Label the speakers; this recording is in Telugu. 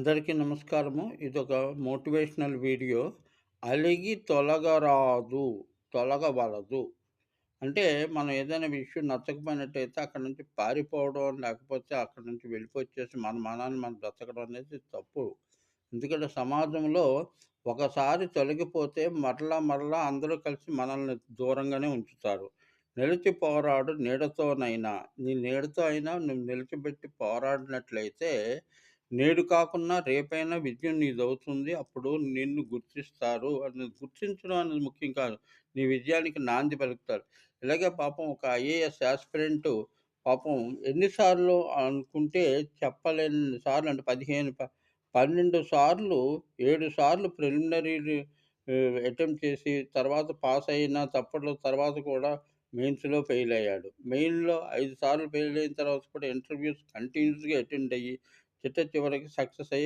Speaker 1: అందరికీ నమస్కారము. ఇదొక మోటివేషనల్ వీడియో. అలిగి తొలగరాదు, తొలగవలదు. అంటే మనం ఏదైనా విషయం నచ్చకపోయినట్టయితే అక్కడి నుంచి పారిపోవడం, లేకపోతే అక్కడి నుంచి వెళ్ళిపోచ్చేసి మన మనాన్ని మనం బ్రతకడం అనేది తప్పు. ఎందుకంటే సమాజంలో ఒకసారి తొలగిపోతే మరలా, మరలా అందరూ కలిసి మనల్ని దూరంగానే ఉంచుతారు. నిలిచి పోరాడు నీడతోనైనా, నీ నీడతో అయినా నువ్వు నిలిచిబెట్టి పోరాడినట్లయితే నేడు కాకుండా రేపైనా విజయం నీదవుతుంది. అప్పుడు నిన్ను గుర్తిస్తారు. అని గుర్తించడం అనేది ముఖ్యం కాదు. నీ విజయానికి నాంది పలుకుతారు. ఇలాగే పాపం ఒక ఐఏఎస్ ఆస్పిరెంట్ పాపం ఎన్నిసార్లు అనుకుంటే చెప్పలేని సార్లు అంటే పదిహేను పన్నెండు సార్లు, ఏడు సార్లు ప్రిలిమినరీ అటెంప్ట్ చేసి తర్వాత పాస్ అయిన తప్పట్లో తర్వాత కూడా మెయిన్స్‌లో ఫెయిల్ అయ్యాడు. మెయిన్‌లో ఐదు సార్లు ఫెయిల్ అయిన తర్వాత కూడా ఇంటర్వ్యూస్ కంటిన్యూస్గా అటెండ్ అయ్యి చిట్ట చివరికి సక్సెస్ అయ్యి